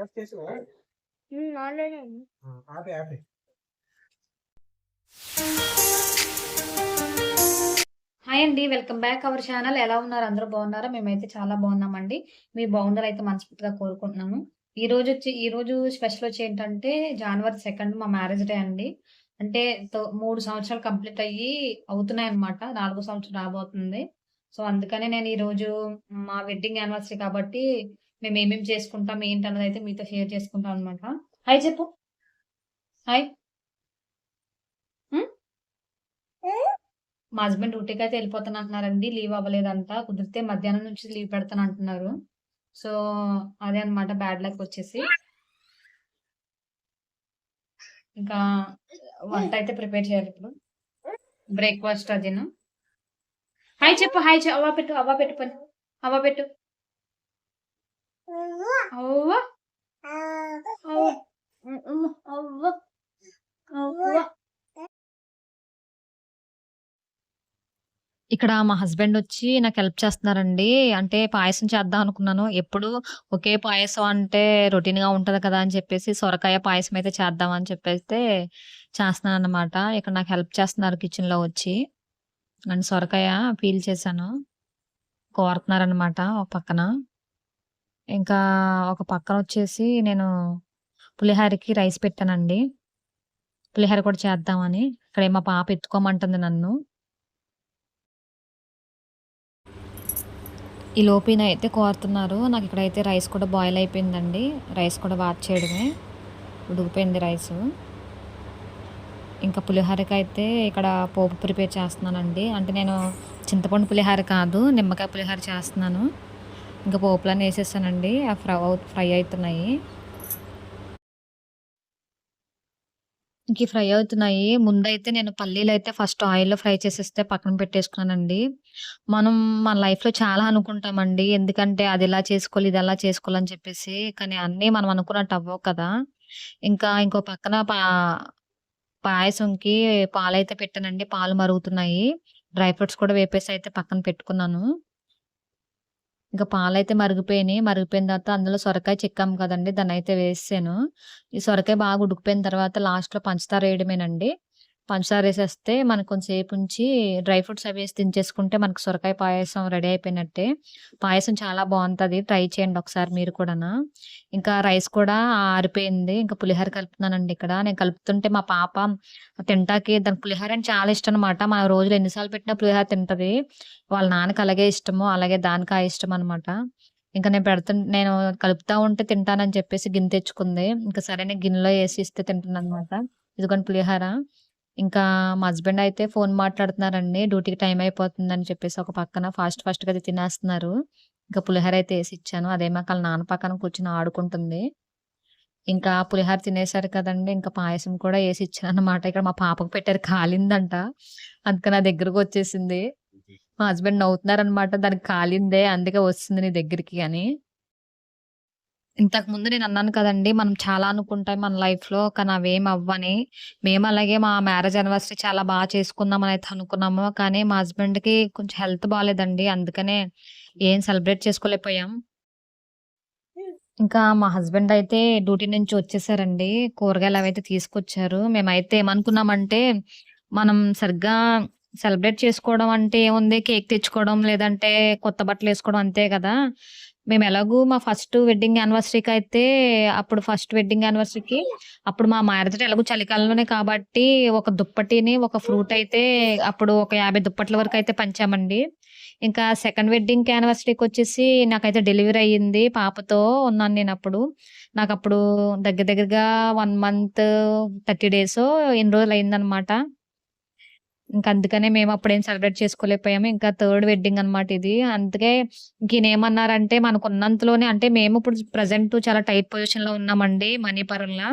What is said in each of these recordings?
Setup చేసినా. ఆపే ఆపే. హాయ్ అండి వెల్కమ్ బ్యాక్ అవర్ ఛానల్. ఎలా ఉన్నారు? అందరూ బాగున్నారా? మేమైతే చాలా బాగున్నామండి. మీ బాగుండాలి అయితే మనస్ఫూర్తిగా కోరుకుంటున్నాను ఈ రోజు వచ్చి ఈ రోజు స్పెషల్ వచ్చి ఏంటంటే జనవరి సెకండ్ మా మ్యారేజ్ డే అండి. అంటే తో- మూడు సంవత్సరాలు కంప్లీట్ అయ్యి అవుతున్నాయి అనమాట నాలుగో సంవత్సరం రాబోతుంది. సో అందుకనే నేను ఈ రోజు మా వెడ్డింగ్ యానివర్సరీ కాబట్టి మేము ఏమేమి చేసుకుంటాం ఏంటి అన్నది అయితే మీతో షేర్ చేసుకుంటాం అనమాట హాయ్ చెప్పు. హాయ్. మా హస్బెండ్ డ్యూటీకి అయితే వెళ్ళిపోతాను అంటున్నారండి లీవ్ అవ్వలేదంట. కుదిరితే మధ్యాహ్నం నుంచి లీవ్ పెడతాను అంటున్నారు సో అదే అన్నమాట బ్యాడ్ లక్ వచ్చేసి. ఇంకా వంట అయితే ప్రిపేర్ చేయాలి ఇప్పుడు. బ్రేక్ఫాస్ట్ అదేను? హాయ్ చెప్పు హాయ్ చెప్పు అవ్వ పెట్టు అవ్వ పెట్టు పని అవ్వ పెట్టు. అవ్వ. అవ్వ. అవ్వ. ఇక్కడ మా హస్బెండ్ వచ్చి నాకు హెల్ప్ చేస్తున్నారండి. అంటే పాయసం చేద్దాం అనుకున్నాను. ఎప్పుడు ఒకే పాయసం అంటే రొటీన్గా ఉంటది కదా అని చెప్పేసి సొరకాయ పాయసం అయితే చేద్దాం అని చెప్పేస్తే చేస్తున్నాను అనమాట ఇక్కడ నాకు హెల్ప్ చేస్తున్నారు కిచెన్లో వచ్చి. అండ్ సొరకాయ పీల్ చేశాను. కోరుతున్నారు అనమాట ఒక పక్కన. ఇంకా ఒక పక్కన వచ్చేసి నేను పులిహోరకి రైస్ పెట్టానండి. పులిహోర కూడా చేద్దామని. ఇక్కడ మా పాప ఎత్తుకోమంటుంది నన్ను. ఈ లోపిన అయితే కోరుతున్నారు. నాకు ఇక్కడైతే రైస్ కూడా బాయిల్ అయిపోయిందండి. రైస్ కూడా వాచ్ చేయడమే. ఉడికిపోయింది రైస్. ఇంకా పులిహోరకి అయితే ఇక్కడ పోపు ప్రిపేర్ చేస్తున్నానండి. అంటే నేను చింతపండు పులిహోర కాదు నిమ్మకాయ పులిహోర చేస్తున్నాను. ఇంకా పోపులన్నీ వేసేసానండి ఆ ఫ్రై ఫ్రై అవుతున్నాయి. ఇంక ఫ్రై అవుతున్నాయి. ముందైతే నేను పల్లీలు అయితే ఫస్ట్ ఆయిల్లో ఫ్రై చేసేస్తే పక్కన పెట్టేసుకున్నానండి. మనం మన లైఫ్లో చాలా అనుకుంటామండి. ఎందుకంటే అది ఎలా చేసుకోవాలి ఇది ఎలా చేసుకోవాలని చెప్పేసి. కానీ అన్నీ మనం అనుకున్నట్టు అవ్వవు కదా. ఇంకా ఇంకో పక్కన పా పాయసంకి పాలైతే పెట్టానండి. పాలు మరుగుతున్నాయి. డ్రై ఫ్రూట్స్ కూడా వేపేసి అయితే పక్కన పెట్టుకున్నాను. ఇంకా పాలైతే మరిగిపోయినాయి. మరిగిపోయిన తర్వాత అందులో సొరకాయ చిక్కాం కదండి దాన్ని అయితే వేసాను ఈ సొరకాయ బాగా ఉడికిపోయిన తర్వాత లాస్ట్లో పంచదార వేయడమేనండి. పంచదార వేసేస్తే మనకు కొంచెంసేపు ఉంచి డ్రై ఫ్రూట్స్ అవి వేసి తినేసుకుంటే మనకు సొరకాయ పాయసం రెడీ అయిపోయినట్టే. పాయసం చాలా బాగుంటుంది. ట్రై చేయండి ఒకసారి మీరు కూడా ఇంకా రైస్ కూడా ఆరిపోయింది. ఇంకా పులిహోర కలుపుతున్నానండి ఇక్కడ. నేను కలుపుతుంటే మా పాప తింటాకి దానికి పులిహోర అంటే చాలా ఇష్టం అనమాట మా రోజులు ఎన్నిసార్లు పెట్టినా పులిహోర తింటది. వాళ్ళ నాన్నకి అలాగే ఇష్టము అలాగే దానికి ఆ ఇష్టం అనమాట ఇంకా నేను పెడుతు నేను కలుపుతా ఉంటే తింటానని చెప్పేసి గిన్నె తెచ్చుకుంది. ఇంకా సరే నేను గిన్నెలో వేసి ఇస్తే తింటాను అనమాట ఇదిగోండి పులిహోర. ఇంకా మా హస్బెండ్ అయితే ఫోన్ మాట్లాడుతున్నారండి. డ్యూటీకి టైం అయిపోతుందని చెప్పేసి ఒక పక్కన ఫాస్ట్ ఫాస్ట్గా అయితే తినేస్తున్నారు. ఇంకా పులిహోర అయితే వేసి ఇచ్చాను. అదేమో వాళ్ళ నాన్న పక్కన కూర్చుని ఆడుకుంటుంది. ఇంకా పులిహోర తినేసారు కదండి. ఇంకా పాయసం కూడా వేసి ఇచ్చాను అనమాట ఇక్కడ మా పాపకు పెట్టారు కాలిందంట. అందుకని నా దగ్గరకు వచ్చేసింది. మా హస్బెండ్ నవ్వుతున్నారు అనమాట దానికి కాలిందే అందుకే వస్తుంది నీ దగ్గరికి అని. ఇంతకు ముందు నేను అన్నాను కదండి మనం చాలా అనుకుంటాం మన లైఫ్లో కానీ అవేం అవ్వని. మేము అలాగే మా మ్యారేజ్ యానివర్సరీ చాలా బాగా చేసుకుందాం అని అయితే అనుకున్నాము కానీ మా హస్బెండ్కి కొంచెం హెల్త్ బాగాలేదండి అందుకనే ఏం సెలబ్రేట్ చేసుకోలేకపోయాం. ఇంకా మా హస్బెండ్ అయితే డ్యూటీ నుంచి వచ్చేసారండి కూరగాయలు అవైతే తీసుకొచ్చారు. మేమైతే ఏమనుకున్నామంటే మనం సరిగ్గా సెలబ్రేట్ చేసుకోవడం అంటే ఏముంది? కేక్ తెచ్చుకోవడం లేదంటే కొత్త బట్టలు వేసుకోవడం అంతే కదా. మేము ఎలాగూ మా ఫస్ట్ వెడ్డింగ్ యానివర్సరీకి అయితే అప్పుడు ఫస్ట్ వెడ్డింగ్ యానివర్సరీకి అప్పుడు మా మ్యారేజ్ ఎలాగో చలికాలంలోనే కాబట్టి ఒక దుప్పటిని ఒక ఫ్రూట్ అయితే అప్పుడు ఒక యాభై దుప్పట్ల వరకు అయితే పంచామండి. ఇంకా సెకండ్ వెడ్డింగ్ యానివర్సరీకి వచ్చేసి నాకైతే డెలివరీ అయ్యింది పాపతో ఉన్నాను నేను అప్పుడు. నాకు అప్పుడు దగ్గర దగ్గరగా వన్ మంత్ థర్టీ డేస్ ఎన్ని రోజులు అయిందనమాట ఇంకా అందుకనే మేము అప్పుడేం సెలబ్రేట్ చేసుకోలేకపోయాము. ఇంకా థర్డ్ వెడ్డింగ్ అనమాట ఇది. అందుకే ఇంకేం ఏమన్నారంటే మనకు ఉన్నంతలోనే అంటే మేము ఇప్పుడు ప్రజెంట్ చాలా టైట్ పొజిషన్లో ఉన్నామండి మనీ పరంగా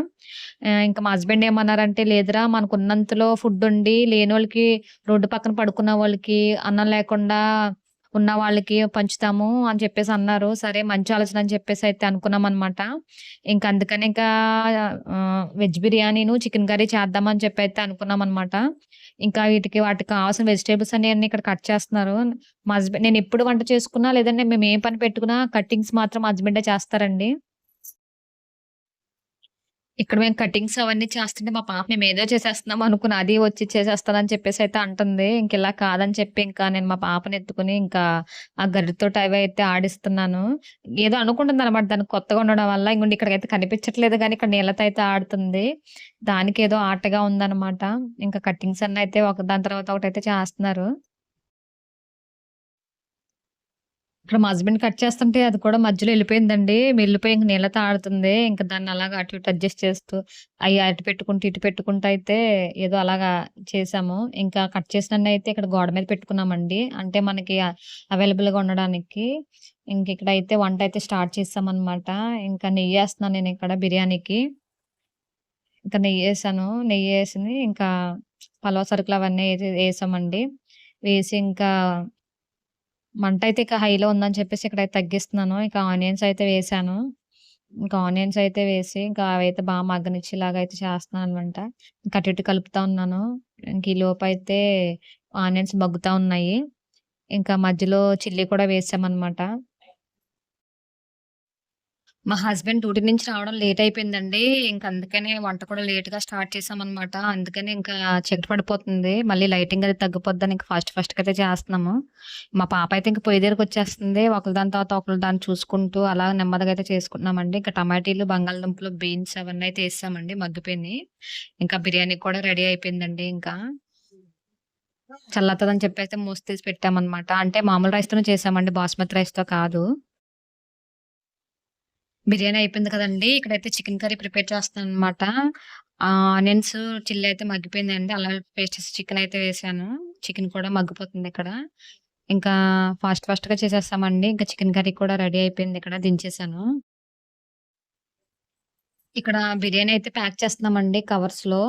ఇంకా మా హస్బెండ్ ఏమన్నారంటే లేదురా మనకు ఉన్నంతలో ఫుడ్ ఉండి లేని వాళ్ళకి రోడ్డు పక్కన పడుకున్న వాళ్ళకి అన్నం లేకుండా ఉన్న వాళ్ళకి పంచుతాము అని చెప్పేసి అన్నారు. సరే మంచి ఆలోచన అని చెప్పేసి అయితే అనుకున్నాం అనమాట ఇంకా అందుకని ఇంకా వెజ్ బిర్యానీను చికెన్ కర్రీ చేద్దామని చెప్పి అయితే అనుకున్నాం అనమాట ఇంకా వీటికి వాటికి కావాల్సిన వెజిటేబుల్స్ అన్ని అన్ని ఇక్కడ కట్ చేస్తున్నారు. మా హస్బెండ్ నేను ఎప్పుడు వంట చేసుకున్నా లేదంటే మేము ఏ పని పెట్టుకున్నా కట్టింగ్స్ మాత్రం హస్బెండే చేస్తారండి. ఇక్కడ మేము కటింగ్స్ అవన్నీ చేస్తుంటే మా పాప మేము ఏదో చేసేస్తున్నాం అనుకుని అది వచ్చి చేసేస్తానని చెప్పేసి అయితే అంటుంది. ఇంక ఇలా కాదని చెప్పి ఇంకా నేను మా పాపని ఎత్తుకుని ఇంకా ఆ గరితో అవి అయితే ఆడిస్తున్నాను. ఏదో అనుకుంటుంది అనమాట దానికి కొత్తగా ఉండడం వల్ల. ఇంకొండి ఇక్కడికైతే కనిపించట్లేదు కానీ ఇక్కడ నీళ్ళతో అయితే ఆడుతుంది. దానికి ఏదో ఆటగా ఉందన్నమాట. ఇంకా కటింగ్స్ అన్న అయితే ఒక దాని తర్వాత ఒకటి అయితే చేస్తున్నారు. ఇక్కడ మా హస్బెండ్ కట్ చేస్తుంటే అది కూడా మధ్యలో వెళ్ళిపోయిందండి. వెళ్ళిపోయి ఇంక నీళ్ళతో ఆడుతుంది ఇంకా దాన్ని అలాగా అటు ఇటు అడ్జస్ట్ చేస్తూ అవి అటు పెట్టుకుంటూ ఇటు పెట్టుకుంటూ అయితే ఏదో అలాగా చేసాము. ఇంకా కట్ చేసిన అయితే ఇక్కడ గోడ మీద పెట్టుకున్నామండి. అంటే మనకి అవైలబుల్గా ఉండడానికి ఇంక ఇక్కడ అయితే వంట అయితే స్టార్ట్ చేసామన్నమాట. ఇంకా నెయ్యి వేస్తున్నాను నేను ఇక్కడ బిర్యానీకి. ఇంకా నెయ్యి వేసాను. నెయ్యి వేసింది ఇంకా పలవ సరుకులు అవన్నీ వేసామండి. వేసి ఇంకా మంట అయితే ఇక హైలో ఉందని చెప్పేసి ఇక్కడ తగ్గిస్తున్నాను. ఇంకా ఆనియన్స్ అయితే వేసాను. ఇంకా ఆనియన్స్ అయితే వేసి ఇంకా అవైతే బాగా మగ్గనిచ్చేలాగా అయితే చేస్తున్నాను అనమాట ఇంకా అటు ఇటు కలుపుతా ఉన్నాను. ఇంక ఈ లోపు అయితే ఆనియన్స్ మగ్గుతా ఉన్నాయి. ఇంకా మధ్యలో చిల్లీ కూడా వేసామన్నమాట. మా హస్బెండ్ డ్యూటీ నుంచి రావడం లేట్ అయిపోయిందండి. ఇంకా అందుకనే వంట కూడా లేట్గా స్టార్ట్ చేసామన్నమాట. అందుకని ఇంకా చీకటి పడిపోతుంది. మళ్ళీ లైటింగ్ అది తగ్గిపోద్దని ఇంకా ఫస్ట్ ఫస్ట్ అయితే చేస్తున్నాము. మా పాప అయితే ఇంకా పొయ్యి దగ్గరకు వచ్చేస్తుంది. ఒకరి దాని తర్వాత ఒకరు దాన్ని చూసుకుంటూ అలా నెమ్మదిగా అయితే చేసుకుంటున్నామండి. ఇంకా టమాటీలు బంగాళదుంపలు బీన్స్ అవన్నీ అయితే వేసామండి మగ్గిపోయినాయి. ఇంకా బిర్యానీ కూడా రెడీ అయిపోయిందండి ఇంకా. చల్లతదని చెప్పేసి మూసి తీసి పెట్టామన్నమాట. అంటే మామూలు రైస్ తోనే చేసామండి. బాస్మతి రైస్తో కాదు. బిర్యానీ అయిపోయింది కదండి. ఇక్కడైతే చికెన్ కర్రీ ప్రిపేర్ చేస్తాను అనమాట ఆనియన్స్ చిల్లీ అయితే మగ్గిపోయిందండి. అలా పేస్ట్ చికెన్ అయితే వేసాను. చికెన్ కూడా మగ్గిపోతుంది ఇక్కడ. ఇంకా ఫాస్ట్ ఫాస్ట్గా చేసేస్తామండి. ఇంకా చికెన్ కర్రీ కూడా రెడీ అయిపోయింది ఇక్కడ. దించేసాను. ఇక్కడ బిర్యానీ అయితే ప్యాక్ చేస్తున్నామండి కవర్స్లో.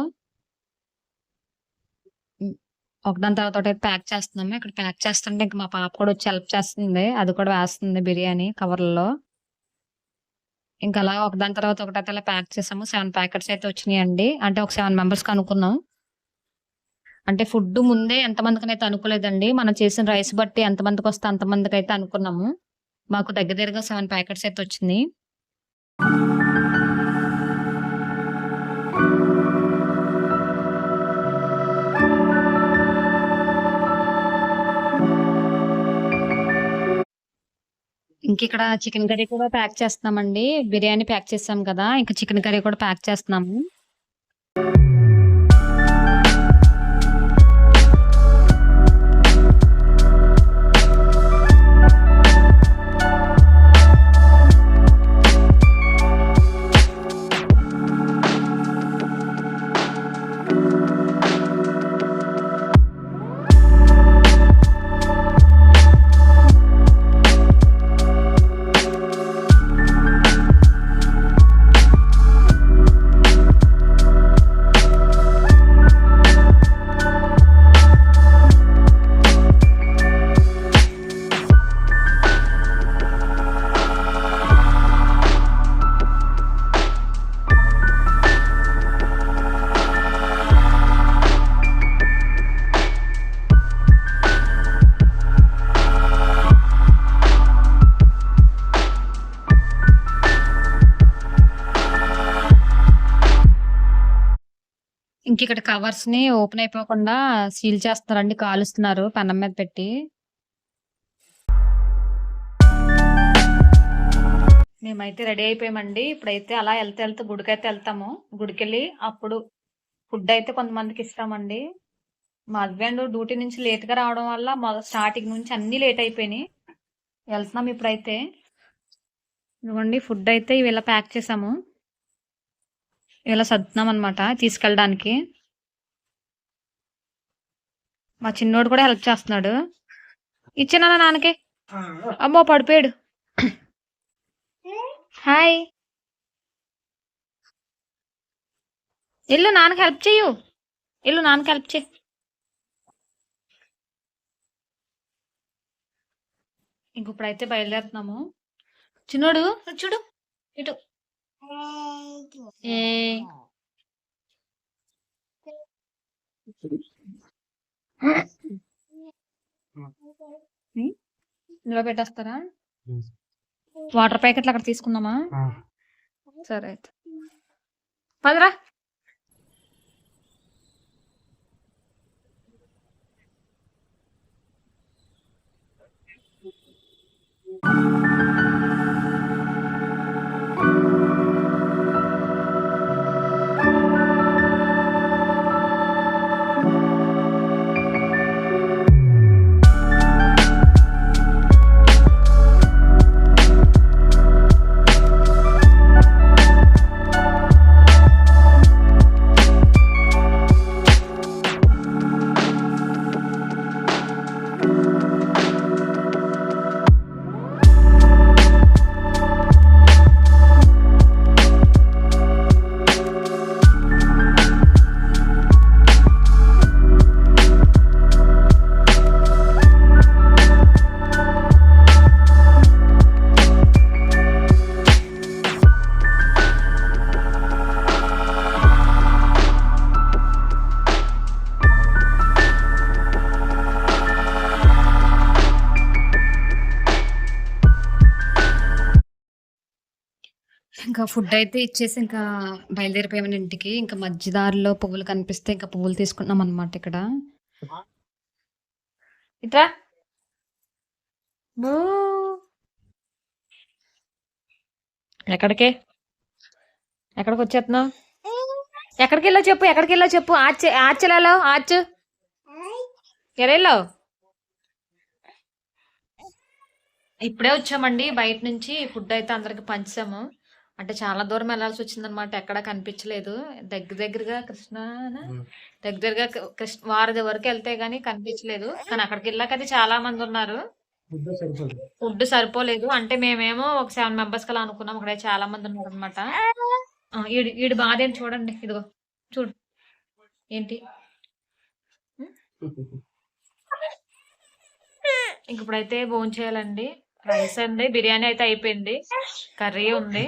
ఒకదాని తర్వాత ఒకటి ప్యాక్ చేస్తున్నాము. ఇక్కడ ప్యాక్ చేస్తుంటే ఇంకా మా పాప కూడా వచ్చి హెల్ప్ చేస్తుంది. అది కూడా వేస్తుంది బిర్యానీ కవర్లలో ఇంకా అలా ఒకదాని తర్వాత ఒకటి అయితే అలా ప్యాక్ చేసాము. సెవెన్ ప్యాకెట్స్ అయితే వచ్చినాయండి. అంటే ఒక సెవెన్ మెంబర్స్కి అనుకున్నాం. అంటే ఫుడ్ ముందే ఎంతమందికి అయితే అనుకోలేదండి. మనం చేసిన రైస్ బట్టి ఎంతమందికి వస్తే అంతమందికి అయితే అనుకున్నాము. మాకు దగ్గర దగ్గరగా సెవెన్ ప్యాకెట్స్ అయితే వచ్చింది. ఇంక ఇక్కడ చికెన్ కర్రీ కూడా ప్యాక్ చేస్తున్నామండి. బిర్యానీ ప్యాక్ చేసాం కదా ఇంకా చికెన్ కర్రీ కూడా ప్యాక్ చేస్తున్నాము. ఇంక ఇక్కడ కవర్స్ని ఓపెన్ అయిపోకుండా సీల్ చేస్తున్నారండి కాలుస్తున్నారు పెనం మీద పెట్టి. మేమైతే రెడీ అయిపోయామండి. ఇప్పుడైతే అలా వెళ్తే వెళ్తే గుడికైతే వెళ్తాము. గుడికెళ్ళి అప్పుడు ఫుడ్ అయితే కొంతమందికి ఇస్తామండి. మా హస్బెండ్ డ్యూటీ నుంచి లేట్గా రావడం వల్ల మొదటి స్టార్టింగ్ నుంచి అన్ని లేట్ అయిపోయినాయి. వెళ్తున్నాం ఇప్పుడైతే. ఇదిగోండి ఫుడ్ అయితే ఇవి ఇలా ప్యాక్ చేసాము. ఇలా సర్దుతున్నాం అనమాట తీసుకెళ్ళడానికి. మా చిన్నోడు కూడా హెల్ప్ చేస్తున్నాడు. ఇచ్చినా నాన్నకి. అమ్మో పడిపోయాడు. హాయ్. ఇల్లు నాన్నకి హెల్ప్ చెయ్యు. ఇల్లు నాన్నకి హెల్ప్ చేయి ఇంక ఇప్పుడైతే బయలుదేరుతున్నాము. చిన్నోడు చూడు ఇటు. ఏ. ఇందులో పెట్టేస్తారా? వాటర్ ప్యాకెట్లు అక్కడ తీసుకుందామా? సరే అయితే. పదరా. ఇంకా ఫుడ్ అయితే ఇచ్చేసి ఇంకా బయలుదేరిపోయామని ఇంటికి. ఇంకా మధ్యదారిలో పువ్వులు కనిపిస్తే ఇంకా పువ్వులు తీసుకుంటున్నాం అనమాట ఇక్కడ. ఇట్రా. ఎక్కడికి? ఎక్కడికి వచ్చేస్తున్నావు ఎక్కడికి వెళ్ళావు చెప్పు ఎక్కడికి వెళ్ళావు చెప్పు. Arch ఆర్చలలో arch. ఎరెళ్ళావు ఇప్పుడే వచ్చామండి బయట నుంచి ఫుడ్ అయితే అందరికి పంచాము. అంటే చాలా దూరం వెళ్ళాల్సి వచ్చిందనమాట. ఎక్కడా కనిపించలేదు. దగ్గర దగ్గరగా కృష్ణ దగ్గర దగ్గరగా కృష్ణ వారధి వరకు వెళ్తే గానీ కనిపించలేదు. కానీ అక్కడికి వెళ్ళాక అయితే చాలా మంది ఉన్నారు. ఫుడ్ సరిపోలేదు. అంటే మేమేమో ఒక సెవెన్ మెంబర్స్ కలా అనుకున్నాం. అక్కడ చాలా మంది ఉన్నారు అనమాట ఈడు ఈడు బాధ చూడండి. ఇదిగో చూడు. ఏంటి? ఇంక ఇప్పుడైతే భోజనం చేయాలండి రైస్ అండి. బిర్యానీ అయితే అయిపోయింది. కర్రీ ఉంది.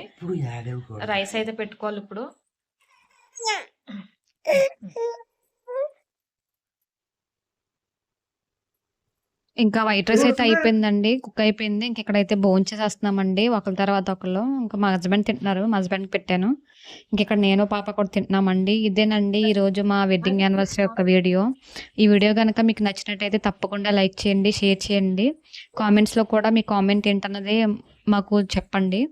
రైస్ అయితే పెట్టుకోవాలి ఇప్పుడు. ఇంకా వైట్ రైస్ అయితే అయిపోయిందండి కుక్ అయిపోయింది. ఇంక ఇక్కడైతే భోజనం చేసేస్తున్నామండి ఒకరి తర్వాత ఒకళ్ళు. ఇంకా మా హస్బెండ్ తింటున్నారు మా హస్బెండ్ పెట్టాను. ఇంక ఇక్కడ నేను పాప కూడా తింటున్నామండి. ఇదేనండి ఈ రోజు మా వెడ్డింగ్ యానివర్సరీ యొక్క వీడియో. ఈ వీడియో కనుక మీకు నచ్చినట్టయితే తప్పకుండా లైక్ చేయండి షేర్ చేయండి. కామెంట్స్లో కూడా మీ కామెంట్ ఏంటన్నది మాకు చెప్పండి.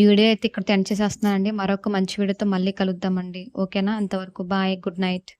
ఈ వీడియో అయితే ఇక్కడ ఎండ్ చేసేస్తున్నానండి. మరొక మంచి వీడియోతో మళ్ళీ కలుద్దామండి. ఓకేనా? అంతవరకు బాయ్ గుడ్ నైట్.